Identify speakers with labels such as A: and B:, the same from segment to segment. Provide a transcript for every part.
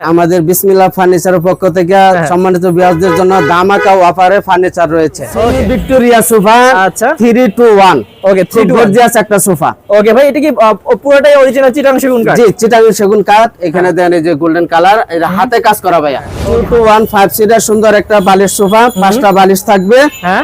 A: আমাদের বিসমিল্লাহ ফার্নিচারের পক্ষ থেকে
B: হ্যাঁ।
A: সম্মানিত বিয়াসদের জন্য দামাকা অফারে ফার্নিচার রয়েছে। ভিক্টোরিয়া সোফা
B: আচ্ছা।
A: থ্রি টু ওয়ান
B: ওকে
A: খুব গর্জিয়াস একটা সোফা
B: ওকে ভাই এটা কি পুরোটাই অরিজিনাল চিটাং সেগুন কাঠ
A: জি চিটাং সেগুন কাঠ এখানে
B: হ্যাঁ।
A: দেন এই যে গোল্ডেন কালার এটা হাতে কাজ করা ভাইয়া। Two two one five seater সুন্দর একটা বালিশ সোফা পাঁচটা বালিশ থাকবে।
B: হ্যাঁ।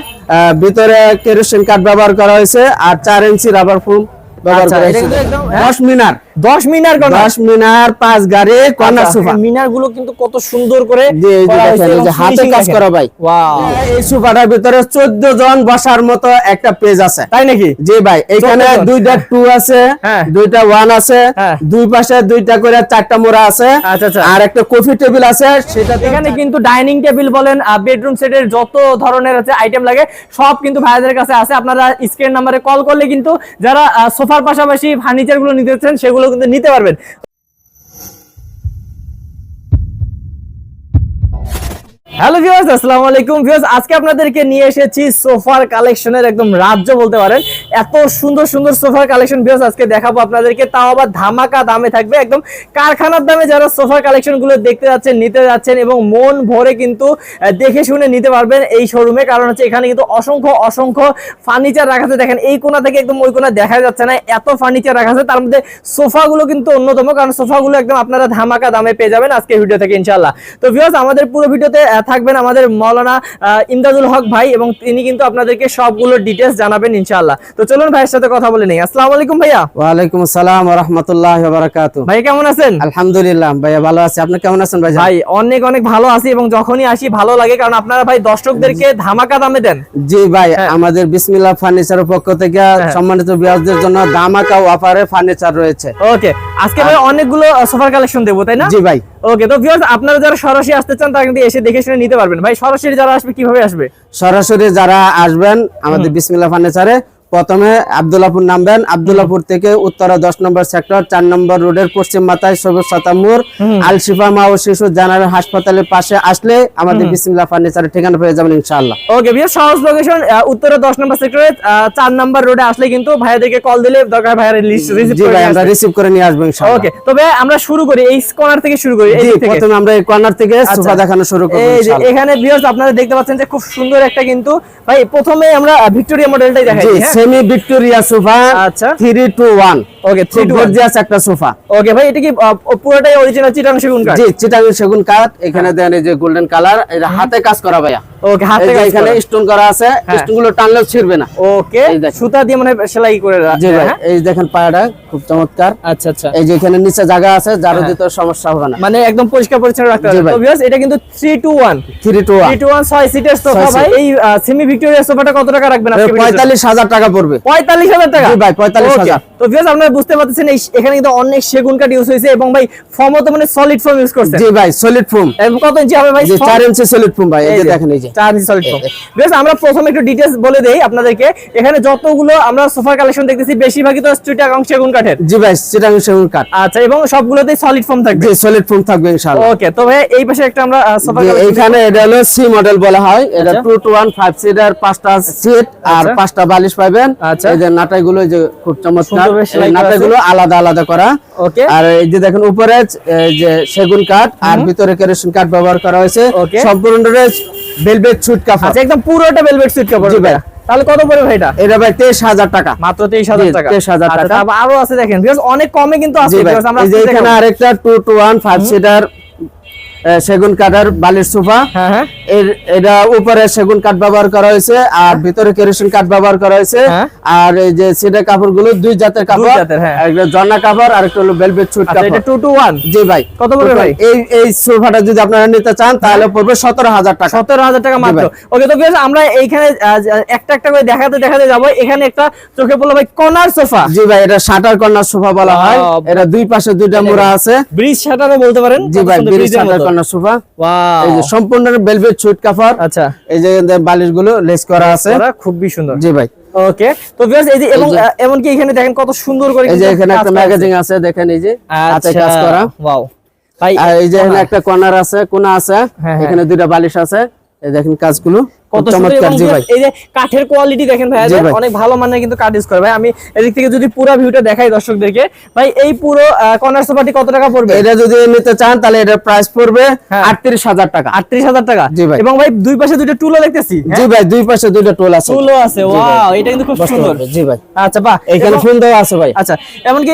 A: ভিতরে কেরোসিন কাঠ ব্যবহার করা হয়েছে। আর চার ইঞ্চি রাবার ফুল ব্যবহার
B: আচ্ছা,
A: করা হয়েছে।
B: হ্যাঁ?
A: দশ মিনার
B: দশ মিনার কোন
A: দশ মিনার পাঁচ গাড়ি কর্নার সোফা
B: মিনারগুলো কিন্তু কত সুন্দর করে
A: হাতে কাজ করা ভাই। এই সোফাটার ভিতরে চোদ্দ জন বসার মতো একটা পেজ আছে।
B: তাই নাকি?
A: জি ভাই এখানে দুইটা টু আছে
B: হ্যাঁ।
A: দুইটা ওয়ান আছে
B: হ্যাঁ।
A: দুই পাশে দুইটা করে চারটা মোড়া আছে।
B: আচ্ছা, আচ্ছা।
A: আর একটা কফি টেবিল আছে সেটা
B: এখানে কিন্তু ডাইনিং টেবিল বলেন বেডরুম সেটের যত ধরনের আছে আইটেম লাগে সব কিন্তু ভাইদের কাছে আছে। আপনারা স্ক্রিন নাম্বারে কল করলে কিন্তু যারা সোফার পাশাপাশি ফার্নিচারগুলো নিতে চান সেগুলো কিন্তু নিতে পারবেন। হ্যালো ভিউয়ার্স আসসালামু আলাইকুম। ভিউয়ার্স আজকে আপনাদেরকে নিয়ে এসেছি সোফার কালেকশনের একদম রাজ্য বলতে পারেন। এত সুন্দর সুন্দর সোফার কালেকশন ভিউয়ার্স আজকে দেখাবো আপনাদেরকে। তাও আবার ধামাকা দামে থাকবে, একদম কারখানার দামে যারা সোফার কালেকশনগুলো দেখতে যাচ্ছেন, নিতে যাচ্ছেন এবং মন ভরে কিন্তু দেখে শুনে নিতে পারবেন এই শোরুমে কারণ হচ্ছে এখানে কিন্তু অসংখ্য অসংখ্য ফার্নিচার রাখা আছে। দেখেন, এই কোণা থেকে একদম ওই কোণা দেখা যাচ্ছে না। এত ফার্নিচার রাখা আছে। তার মধ্যে সোফাগুলো কিন্তু অন্যতম, কারণ সোফাগুলো একদম আপনারা ধামাকা দামে পেয়ে যাবেন আজকে ভিডিও থেকে ইনশাল্লাহ তো ভিউয়ার্স আমাদের পুরো ভিডিওতে থাকবেন আমাদের মৌলানা ইমদাদুল হক ভাই এবং তিনি কিন্তু আপনাদেরকে সবগুলো ডিটেলস জানাবেন ইনশাল্লাহ তো চলুন ভাইয়ের সাথে কথা বলে নেই। আসসালামু আলাইকুম ভাইয়া।
A: ওয়ালাইকুম আসসালাম রহমতুল্লাহ বারাকাতু
B: ভাই কেমন আছেন?
A: আলহামদুলিল্লাহ ভাইয়া ভালো আছে। আপনি কেমন আছেন ভাই
B: ভাই অনেক অনেক ভালো আছি এবং যখনই আসি ভালো লাগে কারণ আপনারা ভাই দর্শকদেরকে ধামাকা দামে দেন।
A: জি ভাই
B: হ্যাঁ।
A: আমাদের বিসমিল্লাহ ফার্নিচারের পক্ষ থেকে সম্মানিত বিয়াসদের জন্য দামাকা অফারে ফার্নিচার রয়েছে।
B: ওকে আজকে ভাই অনেকগুলো সোফার কালেকশন দেবো তাই না?
A: জি ভাই।
B: ওকে তো ভিউয়ার্স আপনারা যারা সরাসরি আসতে চান তারা কিন্তু এসে দেখে শুনে নিতে পারবেন। ভাই সরাসরি যারা আসবে কীভাবে আসবে?
A: সরাসরি যারা আসবেন আমাদের বিসমিল্লাহ ফার্নিচারে প্রথমে আব্দুল্লাপুর নামবেন। আবদুল্লাপুর থেকে উত্তরা দশ নম্বর সেক্টর চার নম্বর রোডের পশ্চিম মাথায় সবুজ সাতামুর আলশিফা মা ও শিশু জেনারেল হাসপাতালের পাশে আসলে আমাদের বিসমিল্লাহ ফার্নিচারের ঠিকানা পেয়ে যাবেন ইনশাআল্লাহ।
B: ওকে ভিউয়ার্স সহজ লোকেশন উত্তরে 10 নম্বর সেক্টরে 4 নম্বর রোডে আসলে কিন্তু ভাইয়াদেরকে কল দিলে দরকার ভাইয়ার লিস্ট রিসিভ করে নিয়ে
A: আমরা। রিসিভ করে নিয়ে আসব ইনশাআল্লাহ।
B: ওকে তবে আমরা শুরু করি এই কর্নার থেকে শুরু করি এই থেকে।
A: প্রথমে আমরা এই কর্নার থেকে সোফা
B: আচ্ছা।
A: দেখানো শুরু করব
B: এখানে ভিউয়ার্স আপনারা দেখতে পাচ্ছেন যে খুব সুন্দর একটা কিন্তু ভাই প্রথমে আমরা ভিক্টোরিয়া মডেলটাই দেখাই
A: সেমি ভিক্টোরিয়া সোফা
B: আচ্ছা।
A: 3 টু 1
B: ওকে 3 টু
A: গর্জিয়াস একটা সোফা
B: ওকে ভাই এটা কি পুরোটাই অরিজিনাল চিটাং সেগুন কাঠ
A: জি চিটাং সেগুন কাঠ এখানে দেন এই যে গোল্ডেন কালার এটা হাতে কাজ করা ভাইয়া।
B: ওকে হাতে কাজ
A: এখানে স্টোন করা আছে।
B: হ্যাঁ।
A: স্টোনগুলো টানলেও ছিড়বে না।
B: ওকে। সুতা দিয়ে মানে সেলাই করে
A: জি ভাই
B: হ্যাঁ?
A: এই দেখেন পায়াটা খুব চমৎকার।
B: আচ্ছা আচ্ছা।
A: এই যে এখানে নিচে জায়গা আছে যারও দিতে সমস্যা হবে না।
B: মানে একদম পরিষ্কার পরিচ্ছন্ন রাখতে হবে। তো ভিউয়ার্স এটা কিন্তু 3 টু 1
A: থ্রি টু 1
B: 3 টু 1 6 সিটের সোফা ভাই। এই সেমি ভিক্টোরিয়া সোফাটা কত টাকা রাখবেন আজকে ভিডিওতে?
A: পঁয়তাল্লিশ হাজার টাকা পড়বে।
B: 45000 টাকা?
A: ভাই, 45,000
B: Okay, তো ভিউয়ার্স আপনারা বুঝতে পারতেছেন এখানে কিন্তু অনেক সেগুন কাঠ ইউজ হয়েছে এবং ভাই ফর্মও তো মানে সলিড ফর্ম ইউজ করছে।
A: জি ভাই সলিড ফোম
B: এবং কত ইঞ্চি হবে ভাই?
A: যে
B: foam?
A: চার ইঞ্চি সলিড ফোম ভাই এই যে দেখেন এই যে।
B: চার ইঞ্চি solid foam। বেশ, আমরা প্রথমে একটু ডিটেইলস বলে দেই আপনাদেরকে। এখানে যতগুলো আমরা সোফা কালেকশন দেখতেছি বেশিরভাগই তো চিটাগং সেগুন কাঠের।
A: জি ভাই চিটাং সেগুন কাঠ।
B: আচ্ছা এবং সবগুলোতেই সলিড ফর্ম থাকবে।
A: জি সলিড ফোম থাকবে ইনশাআল্লাহ।
B: ওকে তো ভাই এই পাশে একটা আমরা সোফা
A: যে এইখানে এটা হলো সি মডেল বলা হয়। এটা
B: আচ্ছা।
A: Two two one five seater পাঁচটা সিট আর
B: আচ্ছা।
A: পাঁচটা বালিশ পাবেন
B: আচ্ছা।
A: এই যে নাটাই গুলো যে খুব চমৎকার।
B: সুন্দর করে সেলাই করা
A: নাটাই গুলো আলাদা আলাদা করা।
B: ওকে।
A: আর এই যে দেখেন উপরে এই যে সেগুন কাঠ আর ভিতরে কেরোসিন কাঠ ব্যবহার করা হয়েছে. সম্পূর্ণ ভেলভেট সুট কাপড়।
B: আচ্ছা একদম পুরোটা ভেলভেট সুইট কাপড়।
A: জি ভাই।
B: তাহলে কত পড়বে ভাই এটা?
A: এটা ভাই তেইশ হাজার টাকা।
B: মাত্র তেইশ হাজার
A: জি,
B: টাকা।
A: 23,000
B: আচ্ছা,
A: টাকা।
B: আরও আছে দেখেন। Because অনেক কমে কিন্তু আছে আমরা
A: এখানে আরেকটা two two one five seater সেগুন কাঠের বালির সোফা।
B: হ্যাঁ হ্যাঁ।
A: এর এটা উপরে সেগুন কাঠ ব্যবহার করা হয়েছে আর ভিতরে কেরোসিন কাঠ ব্যবহার করা হয়েছে।
B: হ্যাঁ।
A: আর এই যে সিটের কাপড়গুলো দুই জাতের কাপড়
B: হ্যাঁ।
A: একটা জর্না কাপড় আর একটা হলো বেলভেট সুট
B: আচ্ছা এটা
A: কাপড়।
B: টু টু ওয়ান
A: জি ভাই।
B: কত পড়বে ভাই?
A: এই এই সোফাটা যদি আপনারা নিতে চান তাহলে পড়বে সতেরো হাজার টাকা।
B: সতেরো হাজার টাকা মাত্র। ওকে তো বেশ আমরা এইখানে একটা একটা করে দেখাতে দেখাতে যাব। এখানে একটা চোখে পড়ল ভাই কর্নার সোফা।
A: জি ভাই এটা শাটার কর্নার সোফা বলা হয়। এটা দুই পাশে দুইটা মোড়া আছে।
B: ব্রিজ শাটারও বলতে পারেন।
A: জি ভাই ব্রিজ শাটার। Corner sofa. এই যে সম্পূর্ণ বেলভেট সুট কাপড়
B: আচ্ছা।
A: এই যে বালিশগুলো লেস করা আছে।
B: খুবই সুন্দর।
A: জি ভাই।
B: ওকে তো ভিউয়ার্স এই যে এবং এখানে দেখেন কত সুন্দর করে
A: এই যে এখানে একটা ম্যাগাজিন আছে। দেখেন এই যে। হাতে কাজ করা।
B: ওয়াও ভাই
A: এই যে এখানে একটা কর্নার আছে কোনা আছে।
B: হ্যাঁ, হ্যাঁ।
A: এখানে দুইটা বালিশ আছে। এই দেখেন কাজগুলো।
B: কত সুন্দর
A: চমৎকার,
B: এবং
A: জি ভাই।
B: এই যে কাঠের কোয়ালিটি দেখেন ভাই। অনেক ভালো মানের কিন্তু কাঠ ইউজ করে। ভাই আমি এদিক থেকে যদি পুরো ভিউটা দেখাই দর্শকদেরকে ভাই এই পুরো কর্নার সোফাটি কত টাকা পড়বে?
A: এটা যদি নিতে চান তাহলে এটার প্রাইস পড়বে
B: হ্যাঁ।
A: আটত্রিশ হাজার টাকা।
B: আটত্রিশ হাজার টাকা? এবং ভাই দুই পাশে দুইটা টুলও দেখতেছি
A: জি ভাই দুই পাশে দুইটা টোল আছে।
B: টুলও আছে ওয়াও এটা কিন্তু খুব সুন্দর।
A: জি ভাই।
B: আচ্ছা বাহ
A: এখানে ফোন দেওয়া আছে ভাই।
B: আচ্ছা এমনকি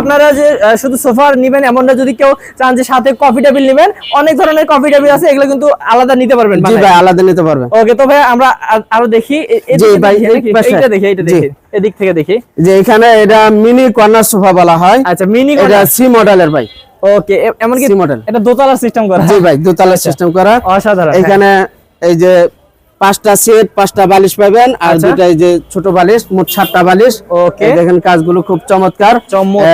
B: আপনারা যে শুধু সোফার নিবেন এমনটা যদি কেউ চান যে সাথে কফি টেবিল নিবেন অনেক ধরনের কফি টেবিল আছে এগুলো কিন্তু আলাদা নিতে পারবেন
A: জি ভাই আলাদা নিতে পারবে।
B: ওকে তো ভাই আমরা আরও দেখি। এইটা দেখি এইটা দেখি এদিক থেকে দেখি।
A: যে এখানে এটা মিনি কর্নার সোফা বলা হয়।
B: আচ্ছা মিনি
A: এটা সি মডেলের ভাই।
B: ওকে এমনকি
A: সি মডেল
B: এটা দোতলা সিস্টেম করা।
A: জি ভাই দোতলা সিস্টেম করা।
B: অসাধারণ হ্যাঁ।
A: এখানে এই যে পাঁচটা সেট পাঁচটা বালিশ পাবেন আর
B: দুটাই
A: দুটা এই যে ছোট বালিশ মোট সাতটা বালিশ
B: ওকে।
A: দেখেন কাজগুলো খুব চমৎকার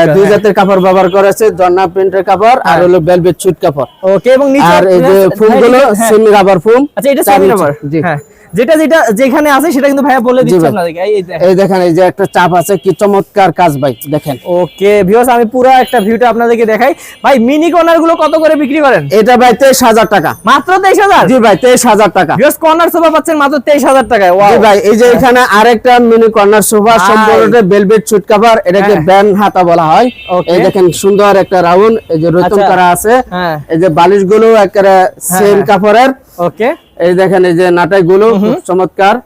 A: দুই
B: হ্যাঁ।
A: জাতের কাপড় ব্যবহার করেছে জর্না প্রিন্টের কাপড় আর
B: হ্যাঁ।
A: হলো বেলভেট সুইট কাপড়
B: ওকে এবং নিচে
A: আর এই যে ফুলগুলো গুলো। সেমি রাবার ফুল
B: আচ্ছা এটা সেমি রাবার
A: জি
B: হ্যাঁ যেটা যেটা যেখানে আছে সেটা কিন্তু ভাইয়া বলে দিচ্ছে। আপনাদেরকে এই- দেখেন।
A: এই যে একটা চাপ আছে কি চমৎকার কাজ ভাই দেখেন
B: ওকে ভিউয়ার্স আমি পুরো একটা ভিউটা আপনাদেরকে দেখাই ভাই মিনি কর্নারগুলো কত করে বিক্রি করেন
A: এটা ভাই তেইশ হাজার টাকা
B: মাত্র তেইশ হাজার
A: জি ভাই তেইশ হাজার টাকা
B: ভিউয়ার্স কর্নার সোফা পাচ্ছেন মাত্র তেইশ হাজার টাকায়
A: জি ভাই এই যে এখানে আরেকটা মিনি কর্নার সোফা
B: ভাই।
A: সম্পূর্ণ বেলভেট সুইট কাভার এটাকে
B: হ্যাঁ।
A: ব্যান হাতা বলা হয়. এই দেখেন সুন্দর একটা রাউন্ড এই যে রতন
B: আচ্ছা।
A: করা আছে
B: হ্যাঁ
A: এই যে বালিশগুলো একেবারে সেম
B: হ্যাঁ।
A: কাপড়ের
B: ওকে
A: এই দেখেন এই যে নাটাই গুলো চমৎকার।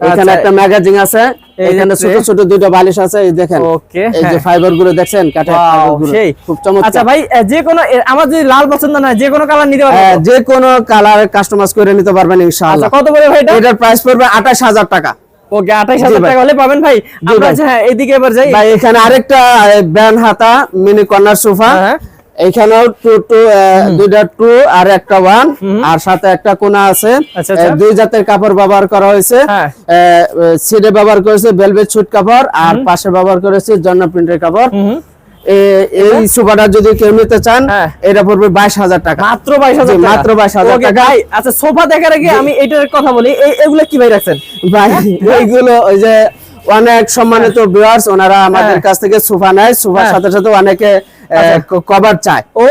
A: এখানে
B: আচ্ছা।
A: একটা ম্যাগাজিন আছে এখানে ছোট ছোট দুটো বালিশ আছে এই দেখেন।
B: ওকে
A: এই যে ফাইবারগুলো দেখছেন কাঠের
B: সেই।
A: খুব চমৎকার।
B: আচ্ছা ভাই যে কোনো আমার যদি লাল পছন্দ না হয়, যে কোনো কালার নিতে পারব
A: হ্যাঁ, যে কোনো কালার কাস্টমাইজ করে নিতে পারবেন
B: আচ্ছা
A: ইনশাআল্লাহ
B: কত করে ভাই এটা?
A: এটার প্রাইস পড়বে আঠাশ হাজার টাকা।
B: ওকে আঠাইশ
A: জি
B: হাজার
A: ভাই।
B: টাকা হলে পাবেন ভাই। আমরা
A: ভাই।
B: হ্যাঁ এইদিকে এবার যাই।
A: ভাই এখানে আরেকটা ব্যান হাতা মিনি কর্নার সোফা।
B: হ্যাঁ।
A: এখানেও টু টু দুইটা টু আর একটা ওয়ান আর সাথে একটা কোনা আছে।
B: আচ্ছা, আচ্ছা।
A: দুই জাতের কাপড় ব্যবহার করা হয়েছে।
B: হ্যাঁ।
A: সিডে ব্যবহার করেছে সুট কাপড় আর পাশে ব্যবহার করেছে জর্না প্রিন্টের কাপড়। এই সোফাটা যদি কেউ নিতে চান
B: হ্যাঁ।
A: এটা পড়বে বাইশ হাজার টাকা।
B: মাত্র বাইশ হাজার
A: মাত্র 22,000
B: ওকে
A: টাকা।
B: আচ্ছা সোফা দেখার আগে আমি এটার কথা বলি। এগুলো কি ভাই রাখছেন?
A: ভাই এইগুলো ওই যে অনেক সম্মানিত ভিউয়ার্স ওনারা আমাদের
B: হ্যাঁ।
A: কাছ থেকে সোফা নেয়। সোফার
B: হ্যাঁ।
A: সাথে সাথে অনেকে
B: আচ্ছা।
A: কভার চায়
B: ও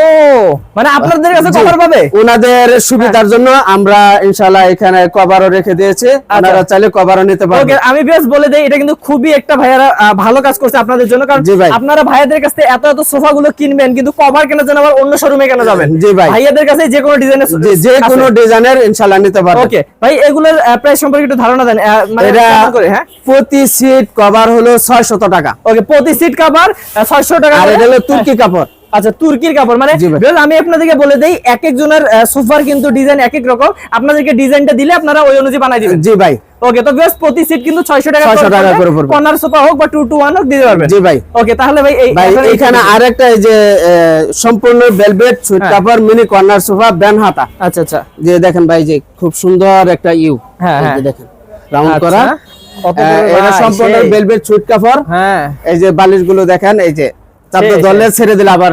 B: মানে আপনাদের কাছে কভার পাবে?
A: ওনাদের সুবিধার জন্য আমরা ইনশাআল্লাহ এখানে কভারও রেখে দিয়েছি। ওনারা চাইলে কভারও নিতে
B: ওকে আমি বেশ বলে দেই এটা কিন্তু খুবই একটা ভাইয়ারা ভালো কাজ করছে আপনাদের জন্য। কারণ আপনারা ভাইয়াদের কাছ এত এত সোফা গুলো কিনবেন কিন্তু কভার কেনার জন্য আবার অন্য শোরুমে কেন যাবেন।
A: জি ভাই।
B: ভাইয়াদের কাছে যে কোনো ডিজাইনের
A: যে কোনো ডিজাইনের ইনশাআল্লাহ নিতে পারবে।
B: ওকে ভাই এগুলোর প্রাইস সম্পর্কে একটু ধারণা দেন। মানে করে হ্যাঁ?
A: প্রতি সিট কভার হলো 600 টাকা।
B: ওকে প্রতি সিট কাভার ছয়শো টাকা
A: আর এটা হলো তুর্কি কাপড়।
B: আচ্ছা তুর্কির কাপড়। মানে আমি আপনাদেরকে বলে দেই এক একজনের সোফার কিন্তু ডিজাইন এক এক রকম। আপনাদেরকে ডিজাইনটা দিলে আপনারা ওই অনুযায়ী বানাই দিবেন।
A: জি ভাই।
B: ওকে তো বেশ প্রতি সিট কিন্তু 600 টাকা
A: 600 টাকা করে পড়বে।
B: কর্নার সোফা হোক বা 2 টু 1 হোক দিতে পারবেন।
A: জি ভাই।
B: ওকে তাহলে ভাই এই এখন
A: আরেকটা এই যে সম্পূর্ণ velvet suede mini corner sofa ban হাতা।
B: আচ্ছা আচ্ছা।
A: যে দেখেন ভাই যে খুব সুন্দর একটা ইউ।
B: হ্যাঁ, হ্যাঁ।
A: দেখেন রাউন্ড
B: আচ্ছা।
A: করা
B: কত
A: এটা সম্পূর্ণ ভেলভেট সুইট
B: হ্যাঁ।
A: এই যে বালিশগুলো দেখেন এই যে তারপর দলে ছেড়ে দিলে আবার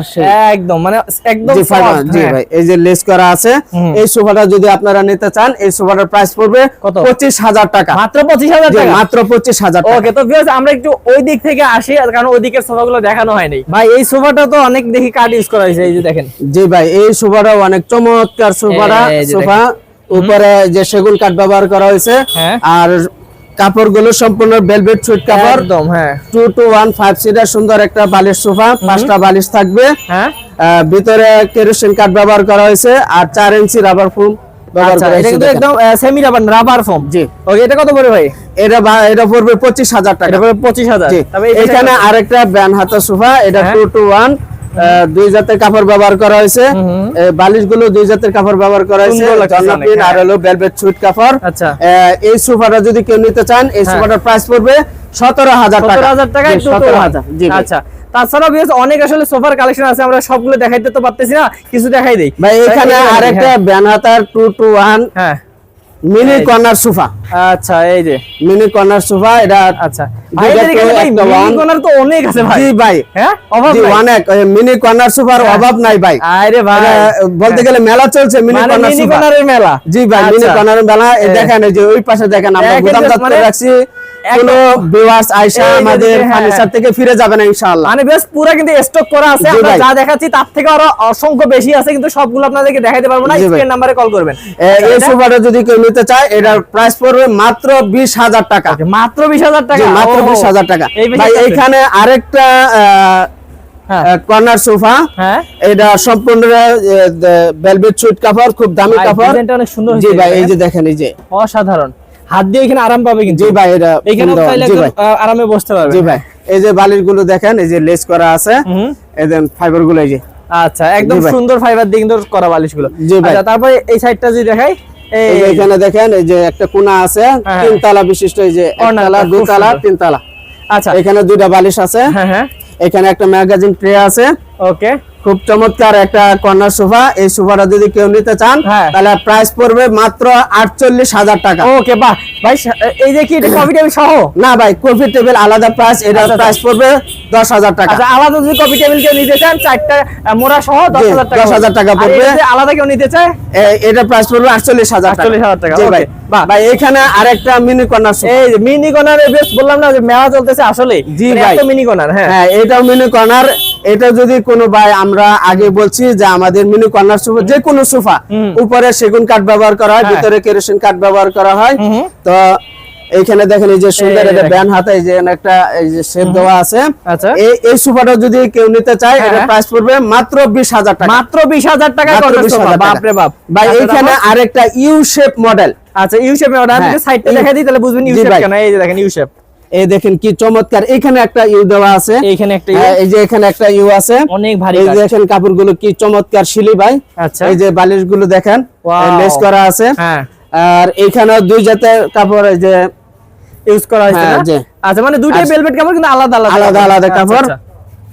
B: একদম মানে একদম
A: জি
B: হ্যাঁ।
A: ভাই এই যে লেস করা আছে এই সোফাটা যদি আপনারা নিতে চান এই সোফাটার প্রাইস পড়বে
B: কত?
A: পঁচিশ হাজার টাকা।
B: মাত্র 25000
A: জি,
B: টাকা?
A: মাত্র পঁচিশ হাজার
B: ওকে তো ভিউয়ার্স আমরা একটু ওই দিক থেকে আসি কারণ ওই দিকের সোফাগুলো দেখানো হয়নি। ভাই এই সোফাটা তো অনেক দেখি কাঠ ইউজ করা হয়েছে এই যে দেখেন।
A: জি ভাই এই সোফাটা অনেক চমৎকার সোফাটা। সোফা উপরে যে সেগুন কাঠ ব্যবহার করা হয়েছে।
B: হ্যাঁ।
A: আর কাপড়গুলো সম্পূর্ণ ভেলভেট সুইট কাপড়।
B: একদম হ্যাঁ।
A: Two two one five seater সুন্দর একটা বালিশ সোফা পাঁচটা বালিশ থাকবে।
B: হ্যাঁ।
A: ভিতরে কেরোসিন কাঠ ব্যবহার করা হয়েছে আর চার ইঞ্চি রাবার ফোম
B: একদম সেমি রাবার রাবার ফোম
A: জি।
B: ওকে এটা কত ভাই?
A: এটা এটা পড়বে পঁচিশ হাজার টাকা।
B: এটা পড়ে 25000
A: জি।
B: তবে এই
A: এখানে আরেকটা ব্যান হাতা সোফা এটা। টু টু ওয়ান দুই জাতের কাপড় ব্যবহার করা হয়েছে। বালিশগুলো দুই জাতের কাপড় ব্যবহার করা হয়েছে। প্রিন্ট আর
B: হ্যাঁ।
A: হলো ভেলভেট কাপড়।
B: আচ্ছা।
A: এই সোফাটা যদি কেউ নিতে চান এই
B: হ্যাঁ।
A: সোফাটার প্রাইস পড়বে সতেরো হাজার টাকা।
B: সতেরো হাজার টাকায়
A: সতেরো হাজার
B: আচ্ছা। তাছাড়া বেশ অনেক আসলে সোফার কালেকশন আছে আমরা সবগুলো দেখাইতে তো পারতেছি না কিছু দেখাই দেই।
A: ভাই এখানে আরেকটা
B: হ্যাঁ,
A: ব্যান হাতার টু টু ওয়ান
B: হ্যাঁ।
A: Mini corner sofa.
B: আচ্ছা এই যে।
A: মিনি কর্নার সোফা এটা
B: আচ্ছা। মিনি কর্নার তো অনেক আছে ভাই।
A: জি ভাই।
B: হ্যাঁ? অভাব নাই।
A: অনেক। মিনি কর্নার সোফার
B: হ্যাঁ।
A: অভাব নাই ভাই।
B: আরে ভাই।
A: বলতে গেলে মেলা চলছে মিনি
B: মানে
A: কর্নার সোফা।
B: মেলা।
A: জি ভাই মিনি
B: কর্নার
A: কর্নারের বেলা এই
B: হ্যাঁ।
A: দেখেন এই যে ওই পাশে দেখেন আমরা গুদাম
B: মানে-
A: রাখছি। কোনো ভিউয়ার্স
B: এই
A: আমাদের
B: হ্যাঁ,
A: ফার্নিচার থেকে ফিরে যাবে না ইনশাআল্লাহ।
B: মানে বেশ পুরো কিন্তু স্টক করা আছে। আমরা যা দেখাচ্ছি তার থেকে আরও অসংখ্য বেশি আছে কিন্তু সবগুলো আপনাদেরকে দেখাইতে পারব না। স্ক্রিন নাম্বারে কল করবেন।
A: এই সোফাটা যদি কেউ নিতে চায় এটার প্রাইস পড়বে মাত্র বিশ হাজার টাকা।
B: মাত্র বিশ হাজার টাকা?
A: মাত্র
B: ও,
A: টাকা। ভাই
B: আছে?
A: আরেকটা
B: হ্যাঁ।
A: Corner sofa.
B: হ্যাঁ।
A: এটা সম্পূর্ণ ভেলভেট সুইট কাপড় খুব দামি কাপড়
B: অনেক সুন্দর
A: জি ভাই এই যে দেখেন এই যে।
B: অসাধারণ। হাত দিয়ে এখানে আরাম পাবে কিন্তু।
A: জি ভাই এটা
B: এখানে আরামে বসতে পারবে।
A: জি ভাই এই যে বালিশগুলো দেখেন এই যে লেস করা আছে। এই দেন ফাইবারগুলো এই যে।
B: আচ্ছা একদম সুন্দর ফাইবার দিয়ে কিন্তু করা
A: বালিশগুলো।
B: আচ্ছা তারপরে এই সাইডটা যদি দেখাই
A: এখানে দেখেন এই যে একটা কোনা আছে
B: হ্যাঁ।
A: তিন তালা বিশিষ্ট এই যে একতলা দুতলা
B: সুন্দর।
A: তিন তালা।
B: আচ্ছা।
A: এখানে দুইটা বালিশ আছে।
B: হ্যাঁ হ্যাঁ।
A: এখানে একটা ম্যাগাজিন ট্রে আছে।
B: ওকে
A: খুব চমৎকার একটা কর্নার সোফা। এই সোফাটা যদি কেউ নিতে চান
B: হ্যাঁ।
A: তাহলে প্রাইস পড়বে মাত্র আটচল্লিশ হাজার টাকা।
B: ওকে বাহ। ভাই এই যে কি এটা কফি টেবিল সহ?
A: না ভাই কফি টেবিল আলাদা প্রাইস এটার
B: আচ্ছা,
A: প্রাইস পড়বে দশ হাজার টাকা।
B: আচ্ছা আলাদা যদি কফি টেবিল কেউ নিতে চান চারটা মোড়া সহ দশ হাজার টাকা
A: 10,000 টাকা পড়বে।
B: এটা যদি আলাদা কেউ নিতে চায়?
A: এ- প্রাইস পড়বে আটচল্লিশ হাজার টাকা।
B: 48,000 টাকা,
A: ভাই। ভাই এখানে আরেকটা মিনি কর্নার
B: এই মিনি কর্নারে বেশ বললাম না যে মেলা চলতেছে আসলে।
A: জি ভাই।
B: মিনি কর্নার হ্যাঁ।
A: হ্যাঁ এটাও মিনি কর্নার এটা যদি কোনো ভাই আমরা আগে বলছি যে আমাদের মিনি কর্নার সোফা যে কোনো সোফা উপরে সেগুন কাঠ ব্যবহার করা হয়
B: হ্যাঁ।
A: ভিতরে কেরোসিন কাঠ ব্যবহার করা হয়। তো এইখানে দেখেন এই যে সুন্দর
B: এই
A: এটা ব্যান হাতে এই যে একটা এই যে শেপ দেওয়া আছে।
B: আচ্ছা।
A: এই এই সোফাটা যদি কেউ নিতে চায়
B: হ্যাঁ,
A: এটা
B: হ্যাঁ।
A: প্রাইস পড়বে মাত্র বিশ হাজার টাকা।
B: মাত্র বিশ হাজার টাকা
A: মাত্র
B: কর্নার
A: 20,000
B: সোফা বাপ রে বাপ।
A: ভাই এইখানে আরেকটা ইউ শেপ মডেল
B: আচ্ছা ইউ শেপে ওটা আমি
A: হ্যাঁ,
B: সাইডটা
A: ইউ-
B: দেখা দিই তাহলে বুঝবেন ইউ শেপ কেন? এই যে দেখেন ইউ শেপ
A: এই দেখেন কি চমৎকার। এখানে একটা ইউ দেওয়া আছে।
B: এইখানে একটা
A: হ্যাঁ,
B: ইউ
A: এই যে এখানে একটা ইউ আছে।
B: অনেক ভারী
A: এই দেখেন কাপড়গুলো কি চমৎকার শিলি ভাই।
B: আচ্ছা।
A: এই যে বালিশগুলো দেখেন. লেস করা আছে।
B: হ্যাঁ।
A: আর এইখানে দুই জাতের কাপড় এই যে
B: ইউজ করা হয়েছে
A: হ্যাঁ,
B: না আচ্ছা মানে দুইটাই
A: আচ্ছা।
B: ভেলভেট কাপড় কিন্তু আলাদা আলাদা
A: আলাদা আলাদা
B: আচ্ছা,
A: কাপড়।
B: আচ্ছা।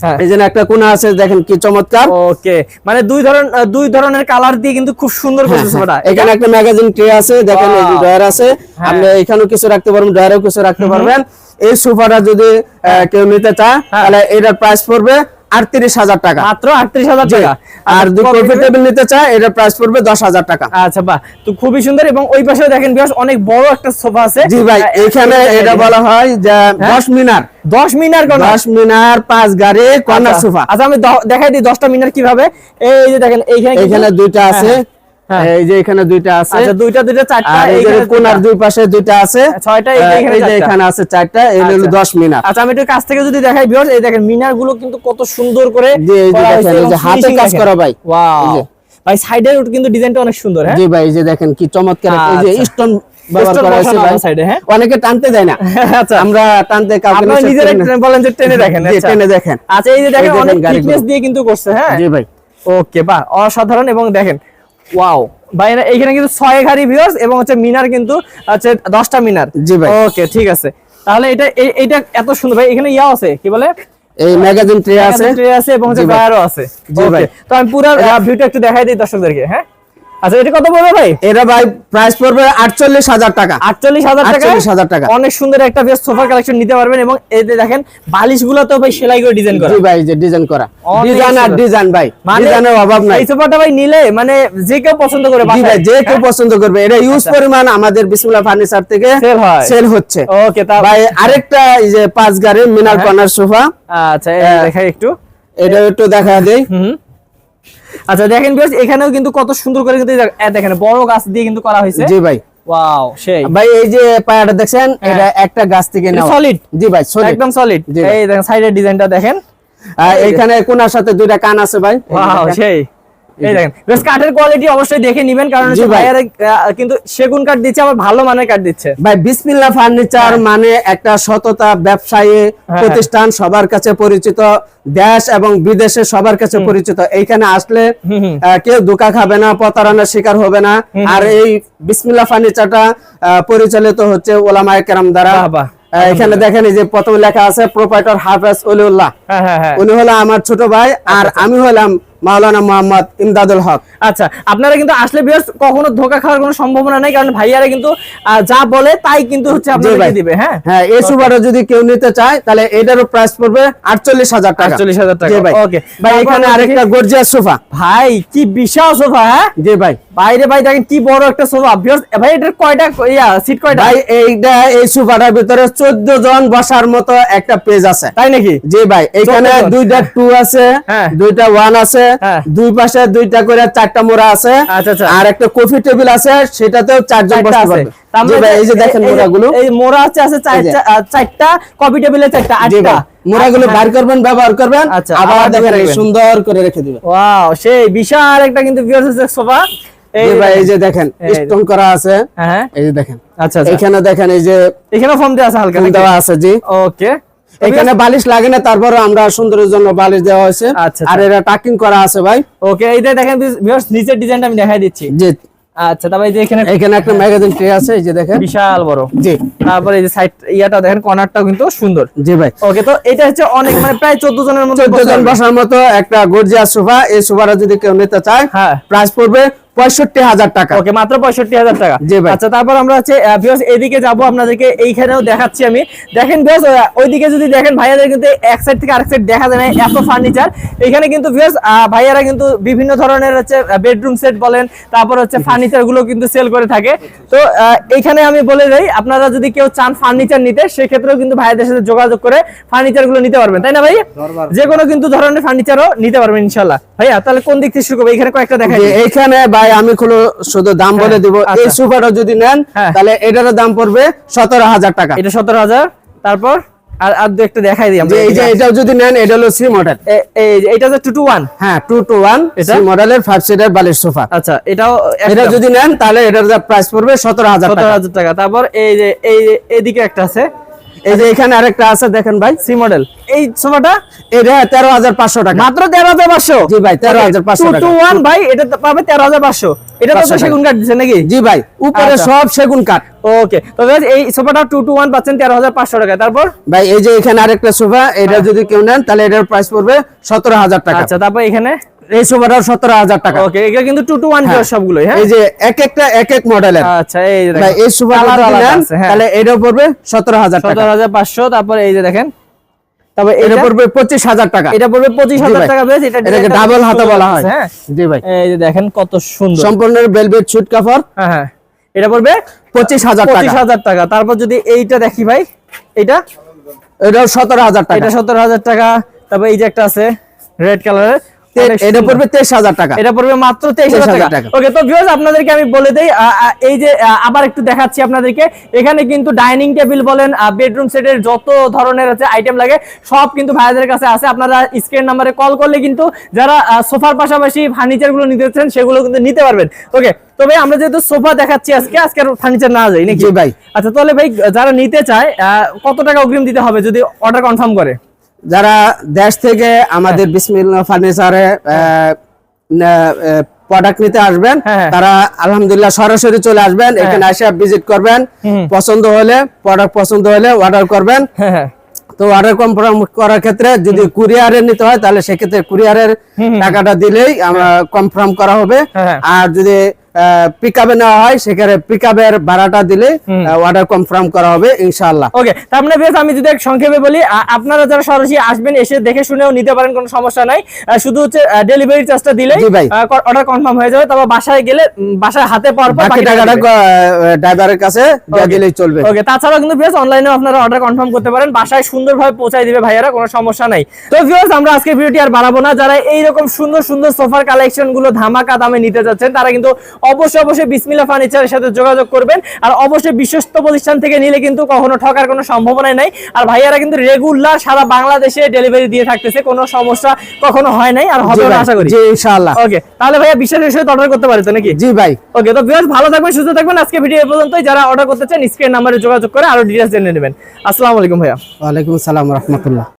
B: হ্যাঁ
A: এই একটা কোনা আছে দেখেন কি চমৎকার
B: ওকে মানে দুই ধরন দুই ধরনের কালার দিয়ে কিন্তু খুব সুন্দর
A: হ্যাঁ। এখানে একটা ম্যাগাজিন ট্রে আছে দেখেন এই ড্রয়ার আছে। আপনি এখানেও কিছু রাখতে পারবেন ড্রয়ারেও কিছু রাখতে পারবেন এই সোফাটা যদি কেউ নিতে চায়। তাহলে এটার প্রাইস পড়বে আটত্রিশ হাজার টাকা।
B: মাত্র আটত্রিশ হাজার টাকা।
A: আর
B: আচ্ছা,
A: দুই
B: কবে?
A: কফি টেবিল নিতে চায় এটার প্রাইস পড়বে দশ হাজার টাকা।
B: আচ্ছা বাহ। তো খুবই সুন্দর এবং ওই পাশে দেখেন বিকজ অনেক বড় একটা সোফা আছে।
A: জি ভাই এখানে এটা বলা হয় যে দশ মিনার।
B: দশ মিনার
A: দশ মিনার পাঁচ গাড়ি কর্নার সোফা।
B: আচ্ছা আমি দেখাই দিই দশটা মিনার কীভাবে। এই যে দেখেন এইখানে
A: এখানে দুইটা আছে।
B: হ্যাঁ,
A: এই যে এখানে দুইটা আছে।
B: আচ্ছা দুইটা দুইটা চারটা
A: এই যে
B: এইখানে
A: কোনার দুই পাশে দুইটা আছে।
B: ছয়টা, এই যে এখানে
A: আছে চারটা এই হলো
B: আচ্ছা।
A: দশ মিনার।
B: আচ্ছা আমি একটু কাছ থেকে যদি দেখাই বিয়র এই দেখেন মিনারগুলো কিন্তু কত সুন্দর করে
A: জি, এই যে দেখেন, এই যে হাতে কাজ করা ভাই।
B: ওয়াও ভাই সাইডের কিন্তু ডিজাইনটা অনেক সুন্দর হ্যাঁ?
A: জি ভাই এই যে দেখেন কি চমৎকার এই যে
B: আচ্ছা।
A: স্টোন
B: হ্যাঁ?
A: অনেকে টানতে দেয় না।
B: আচ্ছা।
A: আমরা টানতে
B: বলেন যে টেনে দেখেন আচ্ছা।
A: টেনে দেখেন।
B: আচ্ছা এই যে দেখেন অনেক দিয়ে কিন্তু করছে হ্যাঁ?
A: জি ভাই।
B: ওকে বাহ অসাধারণ এবং দেখেন ওয়াও ভাই এখানে কিন্তু ছয় ঘাড়ি ভিউস এবং হচ্ছে মিনার কিন্তু হচ্ছে দশটা মিনার।
A: জি ভাই।
B: ওকে ঠিক আছে। তাহলে এটা এইটা এত সুন্দর। ভাই এখানে ইয়া আছে কি বলে?
A: এই ম্যাগাজিন ট্রে আছে।
B: ট্রে আছে এবং হচ্ছে। ড্রয়ারও আছে।
A: জি ভাই।
B: তো আমি পুরো ভিউটা একটু দেখাই দিই দর্শকদেরকে হ্যাঁ? আচ্ছা এটা কত পড়বে ভাই?
A: এটা ভাই প্রাইস পড়বে আটচল্লিশ হাজার টাকা।
B: আটচল্লিশ হাজার টাকা?
A: 48,000 টাকা।
B: অনেক সুন্দর একটা বেশ সোফা কালেকশন নিতে পারবেন এবং যে দেখেন বালিশগুলো তো ভাই সেলাই করে ডিজাইন করা।
A: জি ভাই যে ডিজাইন করা। ডিজাইন আর ডিজাইন ভাই ডিজাইনের অভাব নাই।
B: এই সোফাটা ভাই নিলে মানে যে কেউ পছন্দ করে
A: জি ভাই যে কেউ
B: হ্যাঁ?
A: পছন্দ করবে। এটা ইউজ
B: আচ্ছা।
A: পরিমাণ আমাদের বিসমুল্লাহ ফার্নিচার থেকে
B: Sell হয়।
A: সেল হচ্ছে।
B: ওকে তা
A: ভাই আরেকটা এই যে পাঁচ গাড়ি মিনার
B: হ্যাঁ।
A: কর্নার সোফা
B: আচ্ছা
A: হ্যাঁ।
B: দেখাই একটু।
A: এটা একটু দেখা দেই।
B: হুম। আচ্ছা দেখেন বিয়ার্স এখানেও কিন্তু কত সুন্দর করে কিন্তু দেখেন বড় গাছ দিয়ে কিন্তু করা হয়েছে।
A: জি ভাই।
B: ওয়াও সেই।
A: ভাই এই যে পায়াটা দেখছেন
B: হ্যাঁ।
A: এটা একটা গাছ থেকে নাও
B: সলিড
A: জি ভাই সলিড
B: একদম সলিড এই দেখেন সাইডের ডিজাইনটা দেখেন।
A: আর এখানে কোনার সাথে দুইটা কান আছে ভাই।
B: ওয়াও সেই। এই দেখেন বেশ কাঠের কোয়ালিটি অবশ্যই দেখে নেবেন কারণ। ভাইয়ারা, কিন্তু সেগুন কাঠ দিচ্ছে আবার ভালো মানের কাঠ দিচ্ছে।
A: ভাই বিসমিল্লাহ ফার্নিচার মানে একটা সততা ব্যবসায়ী
B: হ্যাঁ।
A: প্রতিষ্ঠান সবার কাছে পরিচিত দেশ এবং বিদেশে সবার কাছে পরিচিত। এইখানে আসলে কেউ ধোকা খাবে না প্রতারণার শিকার হবে না। আর এই বিসমিল্লাহ ফার্নিচারটা পরিচালিত হচ্ছে ওলামায় কেরাম দ্বারা। এখানে দেখেন এই যে প্রথমে লেখা আছে প্রোপাইটর হাফেজ
B: হ্যাঁ হ্যাঁ হ্যাঁ।
A: উনি হলো আমার ছোট ভাই আর আমি হলাম মাওলানা মোহাম্মদ ইমদাদুল হক।
B: আচ্ছা আপনারা কিন্তু আসলে বিয়ার্স কখনো ধোকা খাওয়ার কোনো সম্ভাবনা নেই কারণ ভাইয়ারা কিন্তু যা বলে তাই কিন্তু হচ্ছে আপনাদেরকে
A: ভাই।
B: দিবে হ্যাঁ?
A: হ্যাঁ এই সোফাটা যদি কেউ নিতে চায় তাহলে এটারও প্রাইস পড়বে আটচল্লিশ হাজার টাকা।
B: 48,000 টাকা।
A: ভাই।
B: Okay.
A: ভাই এখানে আরেকটা গর্জিয়াস সোফা
B: ভাই কি বিশাল সোফা হ্যাঁ?
A: জি ভাই।
B: বাইরে ভাই দেখেন কি বড় একটা সোফা ভিউয়ার্স ভাই এটার কয়টা ইয়া সিট কয়টা?
A: ভাই এইটা এই সোফাটার ভিতরে চোদ্দ জন বসার মতো একটা পেজ আছে।
B: তাই নাকি?
A: জি ভাই এখানে দুইটা টু আছে
B: হ্যাঁ।
A: দুইটা ওয়ান আছে। দুই পাশে দুইটা করে চারটা মোড়া আছে।
B: আচ্ছা, আচ্ছা।
A: আর একটা কফি টেবিল আছে সেটাতেও চারজন বসতে পারবে।
B: তার
A: জি ভাই এই যে দেখেন মোড়াগুলো।
B: এই মোড়া আছে আছে চার-
A: এই যে।
B: চার- চারটা কপি টেবিলে চারটা আটটা।
A: মোড়াগুলো
B: হ্যাঁ।
A: করবেন ব্যবহার করবেন
B: আচ্ছা,
A: আবার দেখেন। সুন্দর করে রেখে দিবেন।
B: ওয়াও সেই বিশাল একটা কিন্তু সোফা।
A: এই যে দেখেন স্টোন করা আছে।
B: হ্যাঁ
A: এই যে দেখেন।
B: আচ্ছা আচ্ছা।
A: এখানে দেখেন এই যে
B: এখানে ফর্ম দেওয়া আছে হালকা
A: দেওয়া আছে জি।
B: ওকে
A: এখানে বালিশ লাগে না তারপরে আমরা সুন্দরের জন্য বালিশ দেওয়া হয়েছে।
B: আচ্ছা,
A: আর এটা টাকিং করা আছে ভাই।
B: ওকে এইটা দেখেন নিচের ডিজাইনটা আমি দেখাই দিচ্ছি।
A: জি।
B: আচ্ছা তারপর যে এখানে
A: এখানে একটা ম্যাগাজিন ট্রে আছে এই যে দেখেন।
B: বিশাল বড়।
A: জি।
B: তারপরে এই যে সাইড ইয়াটা দেখেন কর্নারটাও কিন্তু সুন্দর।
A: জি ভাই।
B: ওকে তো এটা হচ্ছে অনেক মানে প্রায় চোদ্দ জনের মতো
A: চোদ্দ জন বসার মতো একটা গর্জিয়াস সোফা। এই সোফাটা যদি কেউ নিতে চায়
B: হ্যাঁ।
A: প্রাইস পড়বে পঁয়ষট্টি হাজার টাকা।
B: ওকে মাত্র পঁয়ষট্টি হাজার টাকা।
A: জি ভাই।
B: আচ্ছা তারপর আমরা হচ্ছে ভিউয়ার্স এদিকে যাব আপনাদেরকে এইখানেও দেখাচ্ছি আমি। দেখেন ভিউয়ার্স ওইদিকে যদি দেখেন ভাইয়াদের কিন্তু এক সাইড থেকে আরেক সাইড দেখা যায় না এত ফার্নিচার এখানে কিন্তু ভাইয়ারা কিন্তু বিভিন্ন ধরনের হচ্ছে বেডরুম সেট বলেন তারপর হচ্ছে ফার্নিচারগুলো কিন্তু সেল করে থাকে। তো আহ, এইখানে আমি বলে দেই আপনারা যদি কেউ চান ফার্নিচার নিতে সেক্ষেত্রেও কিন্তু ভাইয়াদের সাথে যোগাযোগ করে ফার্নিচারগুলো নিতে পারবেন তাই না ভাই? যে কোনো কিন্তু ধরনের ফার্নিচারও নিতে পারবেন ইনশাল্লাহ ভাইয়া তাহলে কোন দিক থেকে শুরু করব? এখানে কয়েকটা দেখাই
A: যে এইখানে ভাই আমি খুলো শুধু দাম বলে দিব। এই
B: আচ্ছা।
A: সোফাটা যদি নেন
B: হ্যাঁ।
A: তাহলে এটারও দাম পড়বে সতেরো হাজার টাকা।
B: এটা সতেরো হাজার তারপর আর আর দু একটা দেখাই দিই আমরা।
A: এই যে এটাও যদি নেন এটা হলো সি মডেল
B: এই যে এটা যে টু টু ওয়ান
A: হ্যাঁ টু টু ওয়ান
B: এটা?
A: সি মডেলের ফাইভ সিটার বালিশ সোফা।
B: আচ্ছা এটাও
A: এটা যদি নেন তাহলে এটার প্রাইস পড়বে সতেরো হাজার
B: সতেরো
A: টাকা
B: হাজার টাকা। তারপর এই যে এই এদিকে একটা আছে।
A: এই যে এখানে আরেকটা আছে দেখেন ভাই
B: সি মডেল এই সোফাটা
A: এটা তেরো হাজার পাঁচশো টাকা।
B: মাত্র তেরো হাজার পাঁচশো?
A: জি ভাই, 13,500
B: টু
A: টাকা।
B: টু ওয়ান ভাই এটা পাবে তেরো হাজার পাঁচশো। এটা তো সেগুন কাঠ দিচ্ছে নাকি?
A: জি ভাই উপরে
B: আচ্ছা।
A: সব সেগুন কাঠ।
B: ওকে তো এই সোফাটা টু টু ওয়ান পাচ্ছেন তেরো হাজার পাঁচশো টাকা তারপর?
A: ভাই এই যে এখানে আরেকটা সোফা এটা যদি কেউ নেন তাহলে এটার প্রাইস পড়বে সতেরো হাজার টাকা।
B: আচ্ছা তারপর এখানে?
A: এই সোফাটার সতেরো হাজার টাকা।
B: ওকে এটা কিন্তু টু টু ওয়ান
A: হ্যাঁ।
B: সবগুলোই হ্যাঁ?
A: এই যে এক একটা এক এক মডেলের
B: আচ্ছা এই দেখেন।
A: এই সোফাটা
B: হ্যাঁ।
A: তাহলে এটাও পড়বে সতেরো হাজার
B: সতেরো হাজার পাঁচশো তারপর এই যে দেখেন। তারপর
A: এটা
B: এটা?
A: পড়বে পঁচিশ হাজার টাকা।
B: এটা পড়বে পঁচিশ হাজার টাকা বেশ এটা
A: এটাকে ডাবল হাতা বলা হয়।
B: হ্যাঁ?
A: জি ভাই।
B: এই যে দেখেন কত সুন্দর।
A: সম্পূর্ণ ভেলভেট সুট কাপড়
B: হ্যাঁ হ্যাঁ। এটা পড়বে
A: পঁচিশ হাজার
B: পঁচিশ হাজার টাকা। তারপর যদি এইটা দেখি ভাই এটা
A: এটাও সতেরো হাজার টাকা।
B: এটা সতেরো হাজার টাকা। তারপর এই যে একটা আছে রেড কালারের
A: এটা পড়বে তেইশ হাজার টাকা।
B: এটা পড়বে মাত্র তেইশ হাজার
A: 23,000
B: টাকা। ওকে তো ভিউয়ার্স আপনাদেরকে আমি বলে দেই এই যে আবার একটু দেখাচ্ছি আপনাদেরকে। এখানে কিন্তু ডাইনিং টেবিল বলেন বেডরুম সেটের যত ধরনের আছে আইটেম লাগে সব কিন্তু ভাইয়াদের কাছে আছে। আপনারা স্ক্রিন নাম্বারে কল করলে কিন্তু যারা সোফার পাশাপাশি ফার্নিচারগুলো নিতে চান সেগুলো কিন্তু নিতে পারবেন। ওকে তবে আমরা যেহেতু সোফা দেখাচ্ছি আজকে আজকে ফার্নিচার না যাই নাকি?
A: ভাই।
B: আচ্ছা তাহলে ভাই যারা নিতে চায় কত টাকা অগ্রিম দিতে হবে যদি অর্ডার কনফার্ম করে?
A: যারা দেশ থেকে আমাদের
B: হ্যাঁ।
A: বিসমিল্লাহ ফার্নিচারে প্রোডাক্ট নিতে আসবেন
B: হ্যাঁ, হ্যাঁ।
A: তারা আলহামদুলিল্লাহ সরাসরি চলে আসবেন এখানে এসে ভিজিট করবেন পছন্দ হলে প্রোডাক্ট পছন্দ হলে অর্ডার করবেন। তো অর্ডার কনফার্ম করার ক্ষেত্রে যদি কুরিয়ারে নিতে হয় তাহলে সেক্ষেত্রে কুরিয়ারের টাকাটা দিলেই আমরা কনফার্ম করা হবে। আর যদি পিক আপে নেওয়া হয় সেখানে পিক আপের ভাড়াটা দিলে অর্ডার কনফার্ম করা হবে ইনশাআল্লাহ।
B: ওকে তার মানে বেশ আমি যদি সংক্ষেপে বলি আপনারা যারা সরাসরি আসবেন এসে দেখে শুনেও নিতে পারেন কোনো সমস্যা নাই। শুধু হচ্ছে ডেলিভারি চার্জটা দিলে অর্ডার কনফার্ম হয়ে যাবে। তারপর বাসায় গেলে বাসায় হাতে পাওয়ার পর
A: বাকি টাকাটা ড্রাইভারের কাছে দিয়ে দিলেই চলবে।
B: ওকে তাছাড়াও কিন্তু বেশ অনলাইনেও আপনারা অর্ডার কনফার্ম করতে পারেন। বাসায় সুন্দরভাবে পৌঁছায় দিবে ভাইয়ারা কোনো সমস্যা নাই। তো ভিউয়ার্স আমরা আজকে ভিডিওটি আর বাড়াবো না। যারা এইরকম সুন্দর সুন্দর সোফার কালেকশনগুলো ধামাকা দামে নিতে যাচ্ছেন তারা কিন্তু অবশ্যই অবশ্যই বিসমিল্লা ফার্নিচারের সাথে যোগাযোগ করবেন। আর অবশ্যই বিশ্বস্ত প্রতিষ্ঠান থেকে নিলে কিন্তু কখনো ঠকার কোনো সম্ভাবনা নাই। আর ভাইয়ারা কিন্তু রেগুলার সারা বাংলাদেশে ডেলিভারি দিয়ে থাকতেছে কোনো সমস্যা কখনো হয় নাই আর হবে না আশা করি।
A: জি ইনশাআল্লাহ।
B: ওকে তাহলে ভাইয়া বিশ্বাসের সাথে অর্ডার করতে পারে তো নাকি?
A: জি ভাই।
B: ওকে তো ভিউয়ার্স ভালো থাকবেন সুস্থ থাকবেন। আজকে ভিডিও এই পর্যন্তই। যারা অর্ডার করতে চান স্ক্রিন নাম্বারে যোগাযোগ করে আরও ডিটেইলস জেনে নেবেন। আসসালামু আলাইকুম ভাইয়া।
A: ওয়ালাইকুম আসসালাম রহমতুল্লাহ।